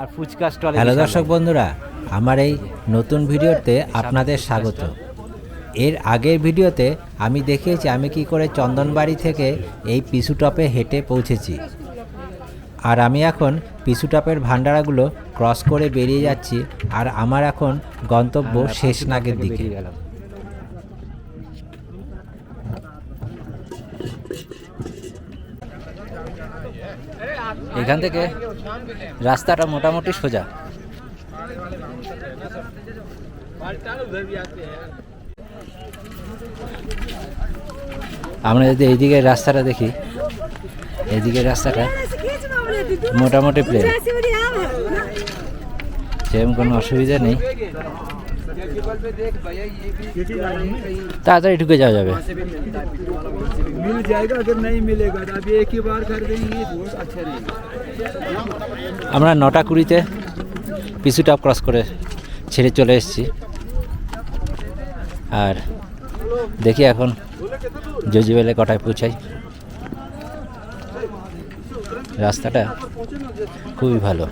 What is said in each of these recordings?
আর ফুচকা স্টলে হ্যালো দর্শক বন্ধুরা আমার এই নতুন ভিডিওতে আপনাদের স্বাগত। এর আগের ভিডিওতে আমি দেখিয়েছি আমি কি করে চন্দনবাড়ি থেকে এই পিসু টপে হেঁটে পৌঁছেছি। আর আমি এখন পিসু টপের ভান্ডারাগুলো ক্রস করে বেরিয়ে যাচ্ছি আর আমার এখন গন্তব্য শেষনাগের দিকে। এখান থেকে রাস্তাটা মোটামুটি সোজা। আমরা যদি এইদিকে রাস্তাটা দেখি, এইদিকে রাস্তাটা মোটামুটি প্লেন সেরকম কোনো অসুবিধা নেই। তাড়াতাড়ি ঢুকে যাওয়া যাবে मिल जाएगा अगर नहीं मिलेगा तो अभी एक ही बार कर देंगे तो अच्छा रहेगा আমরা নটা কুড়িতে পিছু টপ ক্রস করে ছেড়ে চলে এসেছি আর দেখি এখন জজিবেলে কটায় পৌঁছাই রাস্তাটা খুবই ভালো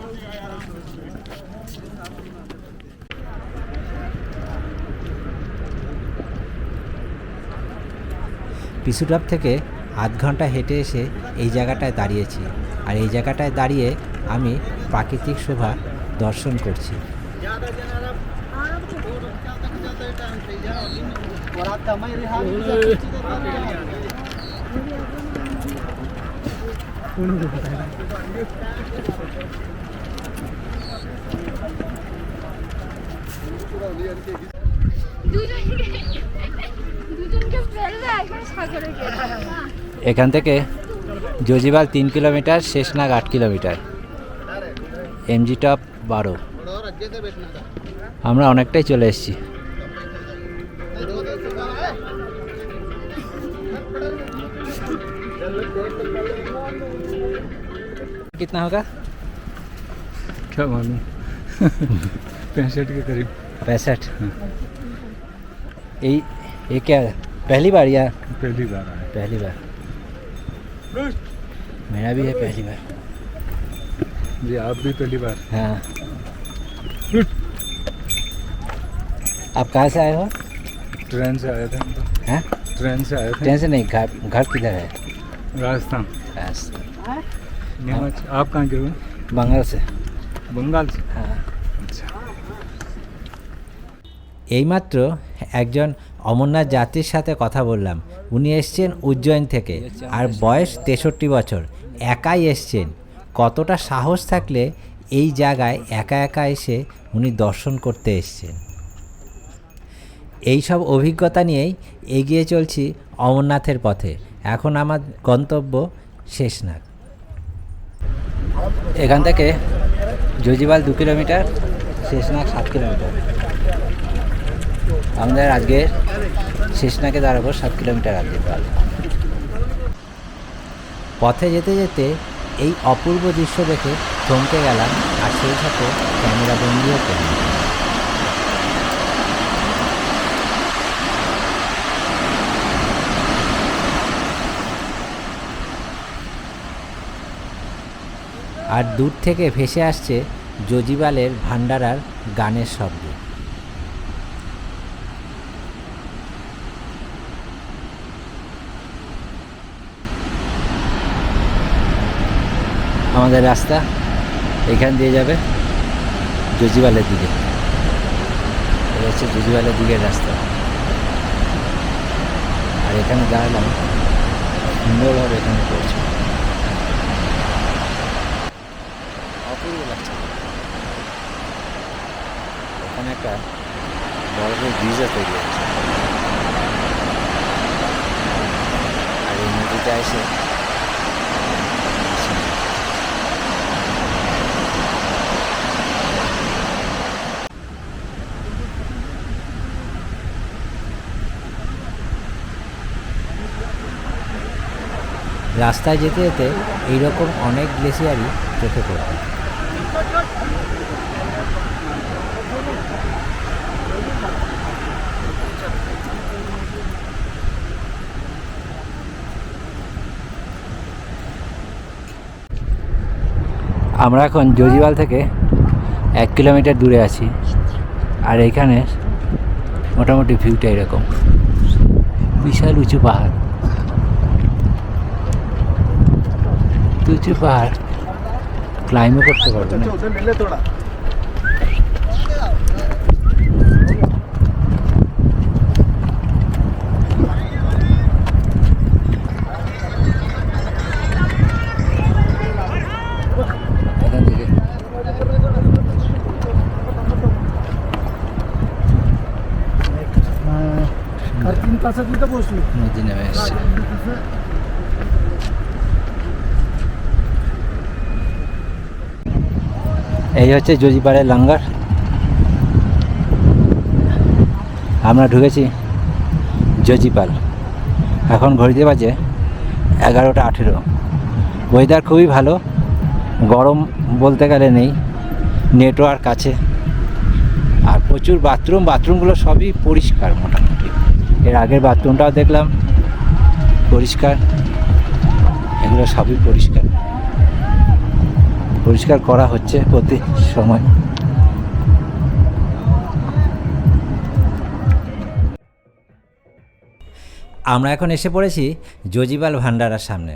পিসু টপ থেকে আধ ঘণ্টা হেঁটে এসে এই জায়গাটায় দাঁড়িয়েছি। আর এই জায়গাটায় দাঁড়িয়ে আমি প্রাকৃতিক শোভা দর্শন করছি। দুজনকে দুজনকে ফেললে একবার সাগরে গেলে এখান থেকে জজিবাল তিন কিলোমিটার শেষনাগ আট কিলোমিটার এমজি টপ বারো আমরা অনেকটাই চলে এসেছি कितना होगा क्या मालूम पैंसठ के करीब पैंसठ ये ये क्या है? पहली बार या पहली बार आया पहली बार मेरा भी है पहली बार जी आप भी पहली बार हाँ आप कहाँ से आए हो ट्रेन से आए थे हम तो। हैं ट्रेन से आए थे ट्रेन से नहीं घर घर किधर है राजस्थान रास्ता नीमच आप कहाँ के हो बंगाल से बंगाल से हाँ अच्छा এইমাত্র একজন অমরনাথ যাত্রীর সাথে কথা বললাম। উনি এসছেন উজ্জয়ন থেকে। আর বয়স তেষট্টি বছর। একাই এসছেন। কতটা সাহস থাকলে এই জায়গায় একা একা এসে উনি দর্শন করতে এসছেন। এই সব অভিজ্ঞতা নিয়েই এগিয়ে চলছি অমরনাথের পথে। এখন আমার গন্তব্য শেষনাগ এখান থেকে জজিবাল দু কিলোমিটার শেষনাগ সাত কিলোমিটার। আমাদের আজকে শেষনাগে দাঁড়াবো সাত কিলোমিটার আগে পথে যেতে যেতে এই অপূর্ব দৃশ্য দেখে থমকে গেলাম আর সেই সাথে ক্যামেরা বন্দিও আর দূর থেকে ভেসে আসছে জজিবালের ভান্ডারার গানের শব্দ। আমাদের রাস্তা এখান দিয়ে যাবে জজিবালের দিকে। এটা হচ্ছে জজিবালের দিকের রাস্তা। আর এখানে দাঁড়ালাম, সুন্দরভাবে এখানে পড়ছে অপূর্ব লাগছে। এখানে একটা বরফের ব্রিজও তৈরি হচ্ছে আর এই নদীটা এসে রাস্তায় যেতে যেতে এইরকম অনেক গ্লেসিয়ারই চোখে পড়বে আমরা এখন জজিবাল থেকে এক কিলোমিটার দূরে আছি, আর এইখানে মোটামুটি ভিউটা এরকম। বিশাল উঁচু পাহাড়। উঁচু পাহাড়। ক্লাইম্বও করতে পারবে না। নদী নেমে এসছে। এই হচ্ছে জজিপাড়ের লাঙ্গার। আমরা ঢুকেছি জজিপাল। এখন ঘড়িতে বাজে এগারোটা আঠেরো। ওয়েদার খুবই ভালো, গরম বলতে গেলে নেই নেটওয়ার্ক আছে। আর প্রচুর বাথরুম বাথরুমগুলো সবই পরিষ্কার মোটামুটি। এর আগের বাথরুমটাও দেখলাম পরিষ্কার, এগুলো সবই পরিষ্কার। পরিষ্কার করা হচ্ছে প্রতি সময়। আমরা এখন এসে পড়েছি জজিবাল ভান্ডারার সামনে।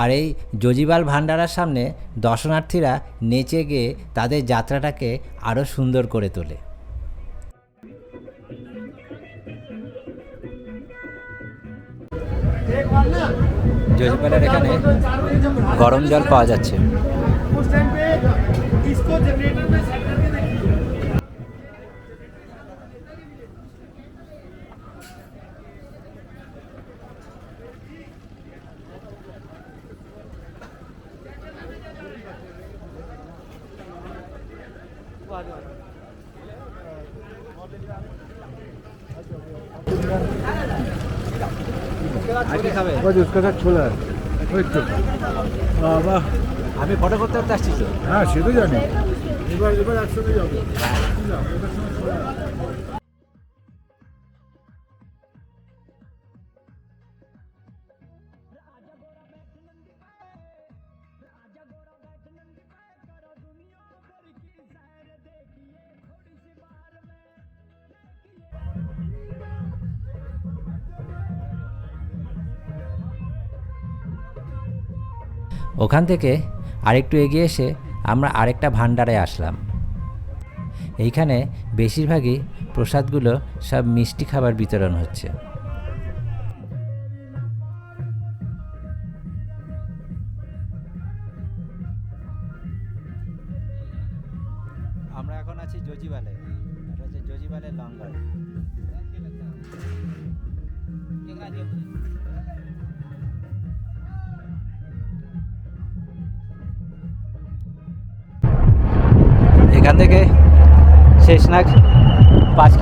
আর এই জজিবাল ভান্ডারার সামনে দর্শনার্থীরা নেচে গিয়ে তাদের যাত্রাটাকে আরও সুন্দর করে তোলে। জজিপালের এখানে গরম জল পাওয়া যাচ্ছে। उस খাবে বলছি ছোলা। বাবা আমি ফটো করতে করতে আসছি তো। হ্যাঁ সে তো জানি। এবার এবার একসাথে যাব। হ্যাঁ। ওখান থেকে আরেকটু এগিয়ে এসে আমরা আরেকটা ভাণ্ডারে আসলাম। এইখানে বেশিরভাগই প্রসাদগুলো সব মিষ্টি খাবার বিতরণ হচ্ছে।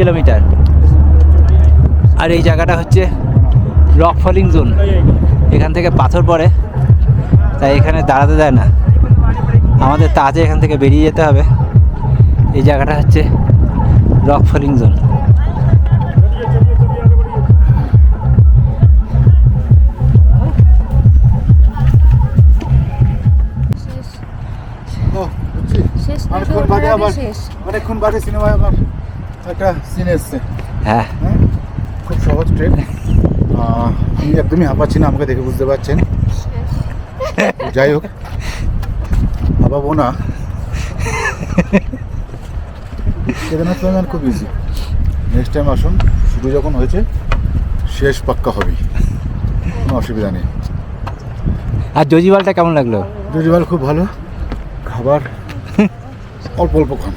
কিলোমিটার। আর এই জায়গাটা হচ্ছে রক ফলিং জোন। এখান থেকে পাথর পড়ে তাই এখানে দাঁড়াতে দেয় না। আমাদের তাড়াতাড়ি এখান থেকে বেরিয়ে যেতে হবে। এই জায়গাটা হচ্ছে রক ফলিং জোন। অনেকক্ষণ তোর বাদে আবার অনেকক্ষণ বাদে সিনেমায় আমার একটা সিন এসছে। হ্যাঁ। হ্যাঁ খুব সহজ ট্রেন আমি একদমই হাঁপাচ্ছি না আমাকে দেখে বুঝতে পারছেন। যাই হোক হাঁপাবো না। কেদারনাথ প্ল্যান খুব ইজি নেক্সট টাইম আসুন শুরু যখন হয়েছে শেষ পাক্কা হবেই। কোনো অসুবিধা নেই। আর জজিবালটা কেমন লাগল? জজিবাল খুব ভালো। খাবার অল্প অল্প খান।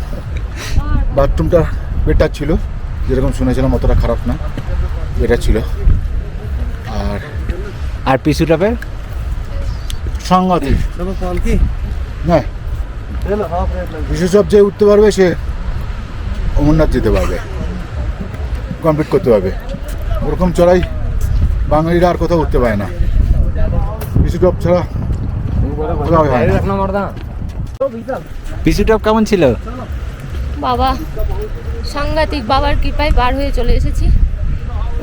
বাথরুমটা বেটার ছিল যেরকম শুনেছিলাম অতটা খারাপ না বেটার ছিল। আর আর পিসু টপের সাংঘাতিক না বিশেষজ্ঞ যে উঠতে পারবে সে অমরনাথ যেতে পারবে। কমপ্লিট করতে পারবে। ওরকম চড়াই বাঙালিরা আর কোথাও উঠতে পারে না। ছাড়া কোথাও হয় না। পিসু টপ কেমন ছিল? বাবা সাংঘাতিক বাবার কৃপায় পার হয়ে চলে এসেছি।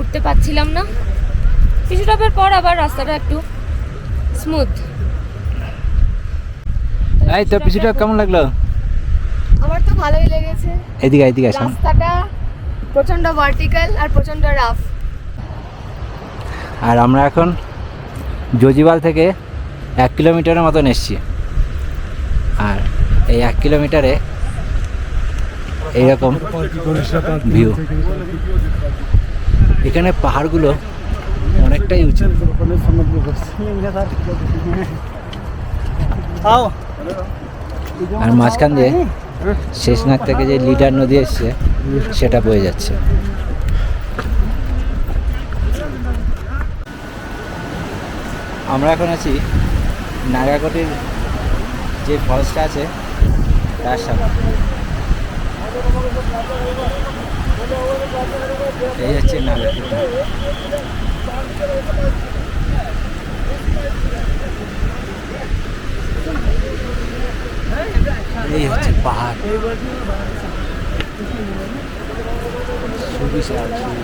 উঠতে পারছিলাম না। কিছু টপের পর আবার রাস্তাটা একটু স্মুথ এই তো পিছুটা কেমন লাগল? আমার তো ভালোই লেগেছে। এদিকে এদিকে আসুন রাস্তাটা প্রচণ্ড ভার্টিক্যাল আর প্রচণ্ড রাফ আর আমরা এখন জজিবাল থেকে এক কিলোমিটারের মতন এসছি। আর এই এক কিলোমিটারে এইরকম ভিউ এখানে পাহাড়গুলো অনেকটাই উঁচু। আর মাঝখান দিয়ে শেষনাগ থেকে যে লিডার নদী এসছে সেটা বয়ে যাচ্ছে। আমরা এখন আছি নাগাকোটির যে ফলসটা আছে তার সামনে। এই হচ্ছে নাগাকোটি এই হচ্ছে পাহাড়। সুবিশাল সুবিশাল।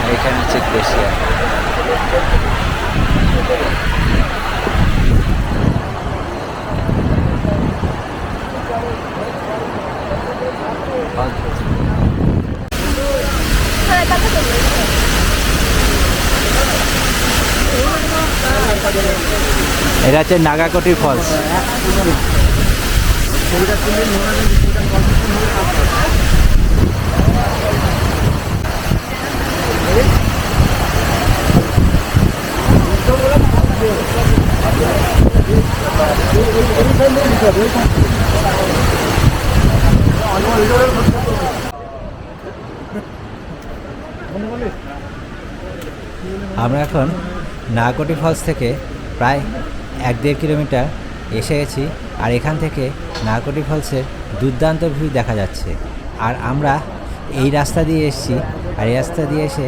আর এখানে হচ্ছে গ্লেশিয়ার এটা হচ্ছে নাগাকোটি ফলস। আমরা এখন নাগকটি ফলস থেকে প্রায় এক দেড় কিলোমিটার এসে গেছি আর এখান থেকে নাগকটি ফলসের দুর্দান্ত ভিউ দেখা যাচ্ছে। আর আমরা এই রাস্তা দিয়ে এসেছি আর এই রাস্তা দিয়ে এসে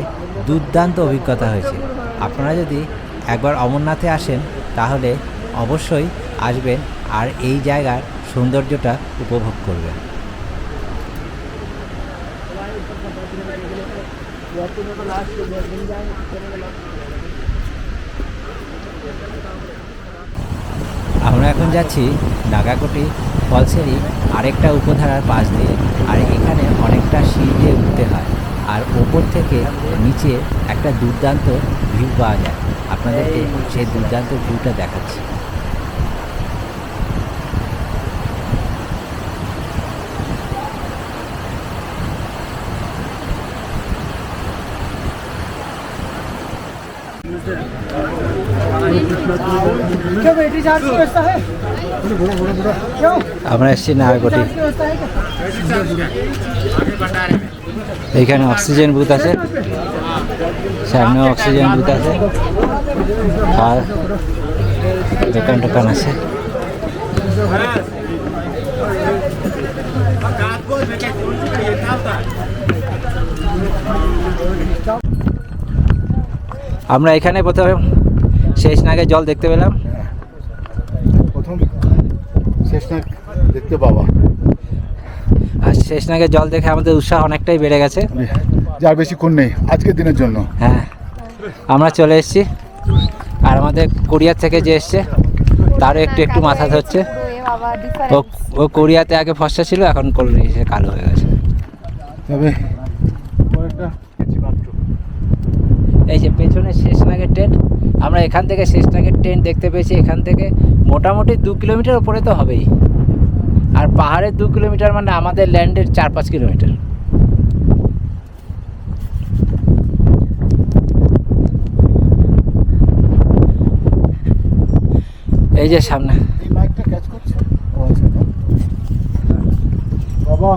দুর্দান্ত অভিজ্ঞতা হয়েছে। আপনারা যদি একবার অমরনাথে আসেন তাহলে অবশ্যই আসবেন আর এই জায়গার সৌন্দর্যটা উপভোগ করবেন। আমরা এখন যাচ্ছি নাগাকোটি ফলসেরই আরেকটা উপধারার পাশ দিয়ে। আর এখানে অনেকটা সিঁড়ি দিয়ে উঠতে হয়। আর ওপর থেকে নিচে একটা দুর্দান্ত ভিউ পাওয়া যায়। আপনাদেরকে সেই দুর্দান্ত ভিউটা দেখাচ্ছি। আমরা এসেছি নাগাকোটি এইখানে অক্সিজেন বুথ আছে। সামনে অক্সিজেন বুথ আছে। আর দোকান টোকান আছে। আমরা এখানে প্রথমে শেষ নাগে জল দেখতে পেলাম। শেষনাগ দেখতে পাওয়া আর শেষ নাগে জল দেখে আমাদের উৎসাহ অনেকটাই বেড়ে গেছে। মানে যার বেশিক্ষণ নেই আজকের দিনের জন্য। হ্যাঁ আমরা চলে এসেছি। আর আমাদের কোরিয়ার থেকে যে এসছে তারও একটু একটু মাথা ধরছে। ও ও কোরিয়াতে আগে ফসা ছিল এখন কোরিয়া কালো হয়ে গেছে। তবে এই যে পেছনে শেষনাগের ট্রেন আমরা এখান থেকে শেষনাগের ট্রেন দেখতে পেয়েছি। এখান থেকে মোটামুটি দু কিলোমিটার ওপরে তো হবেই। আর পাহাড়ের দু কিলোমিটার মানে আমাদের ল্যান্ডের চার পাঁচ কিলোমিটার। এই যে সামনে। আচ্ছা বাবা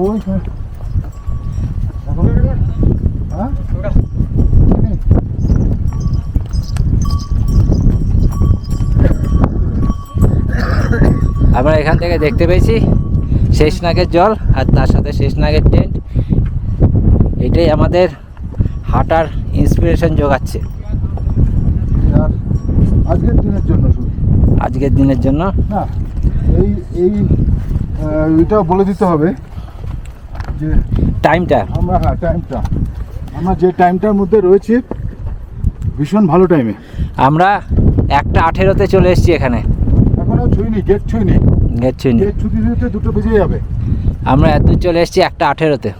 ওই হ্যাঁ। এখন হ্যাঁ এখানে? আমরা এখান থেকে দেখতে পেয়েছি শেষনাগের জল আর তার সাথে শেষনাগের টেন্ট এটাই আমাদের হাঁটার ইন্সপিরেশন যোগাচ্ছে। আর আজকের দিনের জন্য আজকের দিনের জন্য? না এই এই এটা বলে দিতে হবে যে টাইমটা আমরা হ্যাঁ টাইমটা আমরা যে টাইমটার মধ্যে রয়েছি ভীষণ ভালো টাইমে আমরা একটা আঠেরোতে চলে এসেছি এখানে। এখনও ছুঁইনি গেট ছুঁইনি। ছুটি দিতে দুটো বেজে যাবে। আমরা এত চলে এসেছি একটা আঠেরোতে।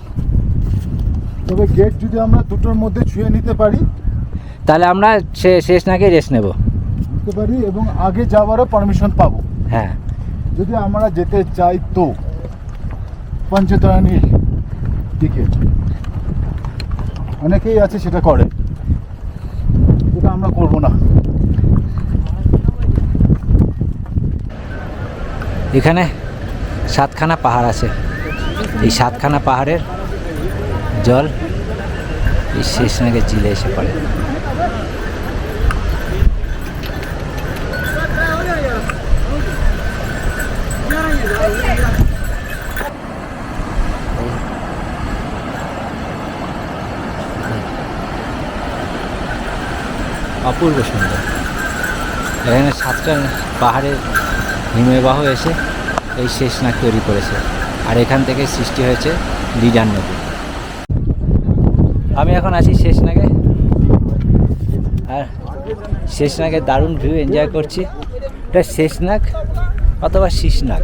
তবে গেট যদি আমরা দুটোর মধ্যে ছুঁয়ে নিতে পারি তাহলে আমরা শেষ নাকি রেস্ট নেব? নিতে পারি এবং আগে যাওয়ারও পারমিশন পাবো। হ্যাঁ। যদি আমরা যেতে চাই তো পঞ্চতারানির দিকে। অনেকেই আছে সেটা করে। এটা আমরা করব না। এখানে সাতখানা পাহাড় আছে। এই সাতখানা পাহাড়ের জল এই শেষ নাগে জিলে এসে পড়ে। অপূর্ব সুন্দর। এখানে সাতটা পাহাড়ের হিমবাহ এসে এই শেষ নাক তৈরি করেছে। আর এখান থেকে সৃষ্টি হয়েছে লিডার নদী। আমি এখন আছি শেষনাগে আর শেষনাগের দারুণ ভিউ এনজয় করছি। এটা শেষ নাক অথবা শীষনাগ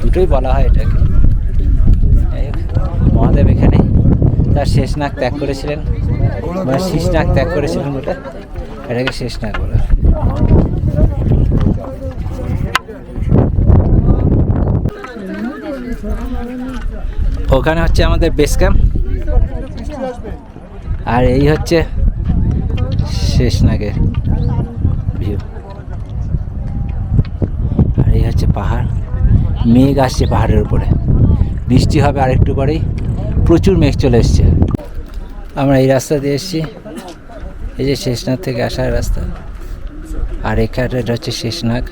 দুটোই বলা হয় এটাকে। মহাদেব এখানে। তার শেষ নাক ত্যাগ করেছিলেন। মানে শীষনাগ ত্যাগ করেছিলেন ওটা এটাকে শেষ নাক বলা। হয়। ওখানে হচ্ছে আমাদের বেস ক্যাম্প আর এই হচ্ছে শেষনাগের ভিউ আর এই হচ্ছে পাহাড়। মেঘ আসছে পাহাড়ের উপরে। বৃষ্টি হবে আরেকটু পরেই। প্রচুর মেঘ চলে এসছে। আমরা এই রাস্তা দিয়ে এসেছি। এই যে শেষনাগ থেকে আসার রাস্তা। আর এখানে হচ্ছে শেষনাগ।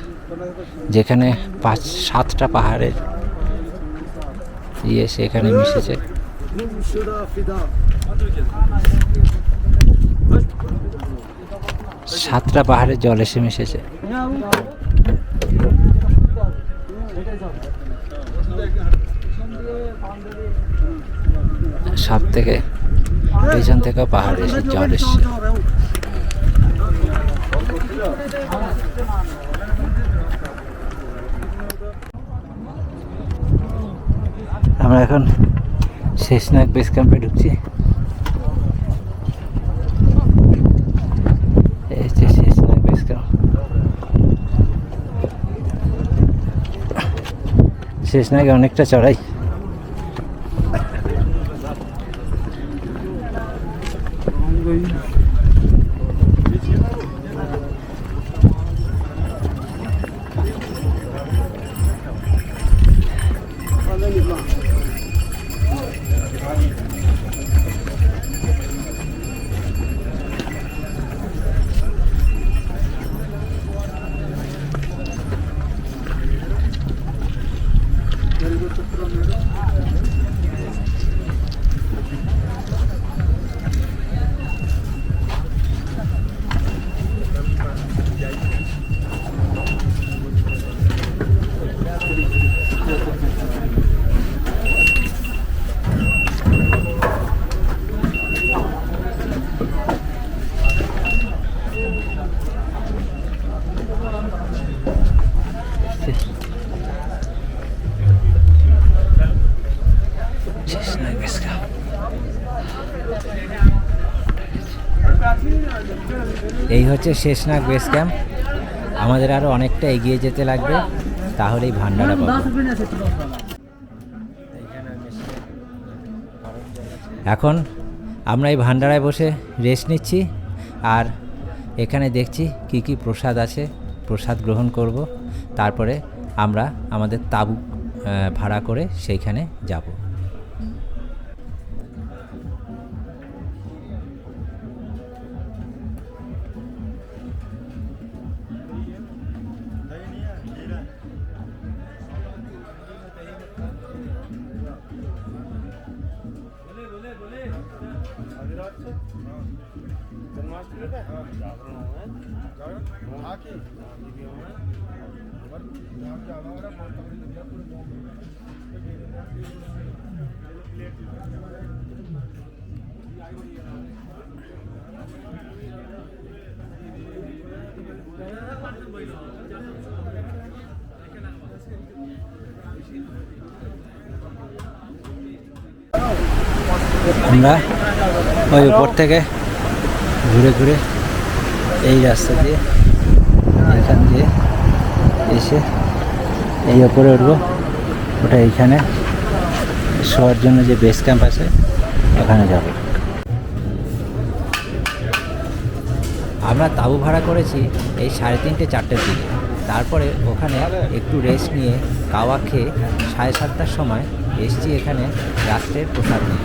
যেখানে পাঁচ, সাতটা পাহাড়ের ইয়ে সেখানে মিশেছে। সাতটা পাহাড়ে জল এসে মিশেছে। সব থেকে পেছন থেকেও পাহাড়ে এসে জল এসছে। আমরা এখন শেষনাগ বেস ক্যাম্পে ঢুকছি। এই হচ্ছে শেষনাগ বেস ক্যাম্প শেষনাগে অনেকটা চড়াই। হচ্ছে শেষনাগ বেস ক্যাম্প। আমাদের আরও অনেকটা এগিয়ে যেতে লাগবে, তাহলেই ভান্ডারা পাবো। এখন আমরা এই ভান্ডারায় বসে রেস্ট নিচ্ছি, আর এখানে দেখছি কি কি প্রসাদ আছে, প্রসাদ গ্রহণ করব। তারপরে আমরা আমাদের তাবু ভাড়া করে সেইখানে যাব। আমরা ওই উপর থেকে ঘুরে ঘুরে এই রাস্তা দিয়ে এখান দিয়ে এসে এই ওপরে উঠবো। ওটা এইখানে। শোয়ার জন্য যে বেস ক্যাম্প আছে, ওখানে যাব। আমরা তাঁবু ভাড়া করেছি এই সাড়ে তিনটে চারটের দিকে। তারপরে ওখানে একটু রেস্ট নিয়ে কাওয়া খেয়ে সাড়ে সাতটার সময় এসছি এখানে রাত্রের প্রসাদ নিয়ে।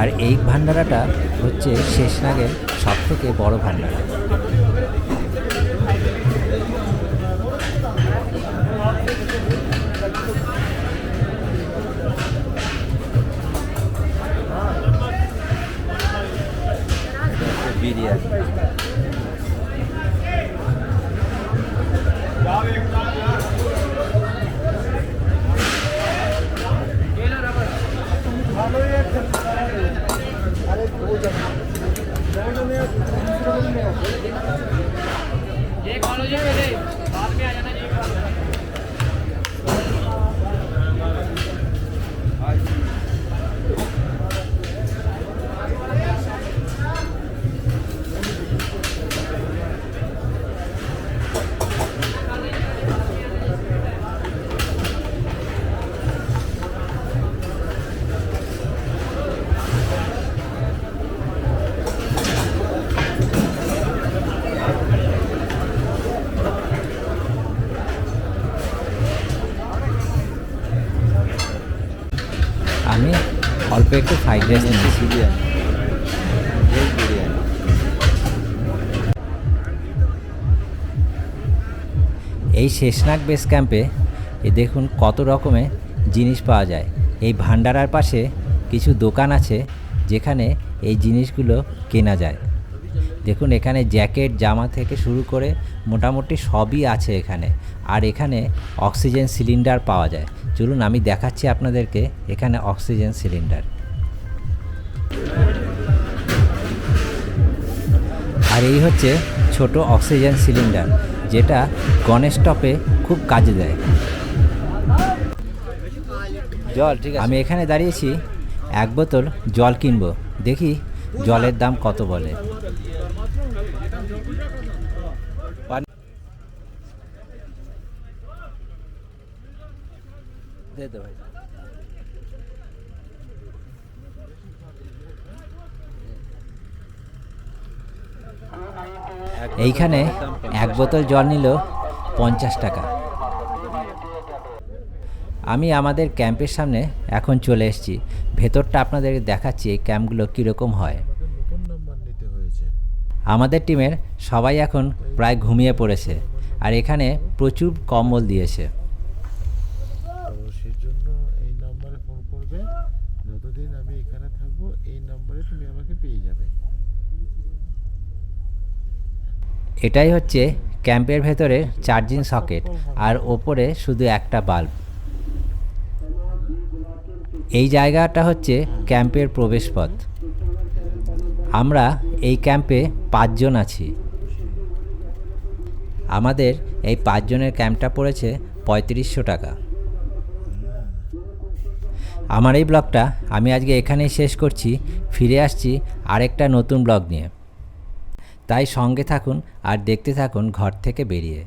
আর এই ভান্ডারাটা হচ্ছে শেষনাগের সব থেকে বড় ভান্ডারা। বিরিয়ানি ये कॉल हो जाए बाद में आ जाना ये कॉल একটু ফ্রাইড রাইস নিয়েছি এই শেষনাগ বেস ক্যাম্পে এ দেখুন কত রকমের জিনিস পাওয়া যায়। এই ভান্ডারার পাশে কিছু দোকান আছে যেখানে এই জিনিসগুলো কেনা যায়। দেখুন এখানে জ্যাকেট, জামা থেকে শুরু করে মোটামুটি সবই আছে এখানে। আর এখানে অক্সিজেন সিলিন্ডার পাওয়া যায়। চলুন আমি দেখাচ্ছি আপনাদেরকে এখানে অক্সিজেন সিলিন্ডার আর এই হচ্ছে ছোট অক্সিজেন সিলিন্ডার যেটা গণেশ টপে খুব কাজে দেয়। জল ঠিক আছে। আমি এখানে দাঁড়িয়েছি এক বোতল জল কিনবো দেখি জলের দাম কত বলে দে দে ভাই এইখানে এক বোতল জল নিল পঞ্চাশ টাকা। আমি আমাদের ক্যাম্পের সামনে এখন চলে এসেছি। ভেতরটা আপনাদের দেখাচ্ছি এই ক্যাম্পগুলো কীরকম হয়। আমাদের টিমের সবাই এখন প্রায় ঘুমিয়ে পড়েছে আর এখানে প্রচুর কম্বল দিয়েছে তো সেই জন্য এই নাম্বারে ফোন করবে যতদিন আমি এখানে থাকব এই নাম্বারে তুমি আমাকে পেয়ে যাবে এটাই হচ্ছে ক্যাম্পের ভেতরে চার্জিং সকেট, আর ওপরে শুধু একটা বাল্ব। এই জায়গাটা হচ্ছে ক্যাম্পের প্রবেশপথ। আমরা এই ক্যাম্পে পাঁচজন আছি। আমাদের এই পাঁচজনের ক্যাম্পটা পড়েছে পঁয়ত্রিশশো টাকা। আমার এই ব্লগটা আমি আজকে এখানেই শেষ করছি। ফিরে আসছি আরেকটা নতুন ব্লগ নিয়ে। তাই সঙ্গে থাকুন আর দেখতে থাকুন ঘর থেকে বেরিয়ে।